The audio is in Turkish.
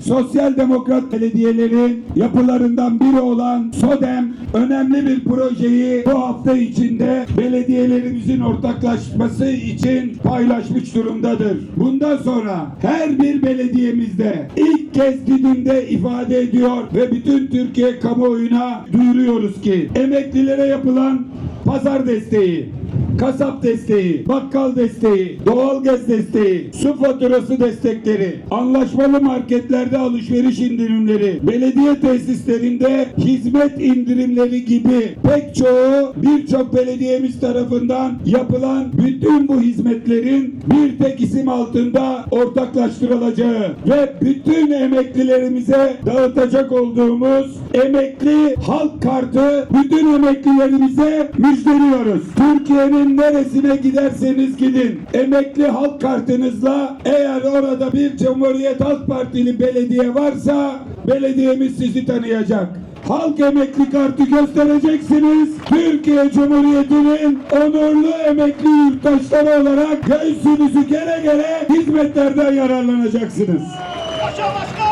Sosyal Demokrat belediyelerin yapılarından biri olan SODEM önemli bir projeyi bu hafta içinde belediyelerimizin ortaklaşması için paylaşmış durumdadır. Bundan sonra her bir belediyemizde ilk kez Didim'de ifade ediyor ve bütün Türkiye kamuoyuna duyuruyoruz ki emeklilere yapılan pazar desteği, kasap desteği, bakkal desteği, doğalgaz desteği, su faturası destekleri, anlaşmalı marketlerde alışveriş indirimleri, belediye tesislerinde hizmet indirimleri gibi pek çoğu birçok belediyemiz tarafından yapılan bütün bu hizmetlerin bir tek isim altında ortaklaştırılacağı ve bütün emeklilerimize dağıtacak olduğumuz emekli halk kartı bütün emeklilerimize müjdeliyoruz. Türkiye'nin neresine giderseniz gidin emekli halk kartınızla eğer orada bir Cumhuriyet Halk Partili belediye varsa belediyemiz sizi tanıyacak. Halk emekli kartı göstereceksiniz. Türkiye Cumhuriyeti'nin onurlu emekli yurttaşları olarak göğsünüzü gere gere hizmetlerden yararlanacaksınız. Yaşa başkan!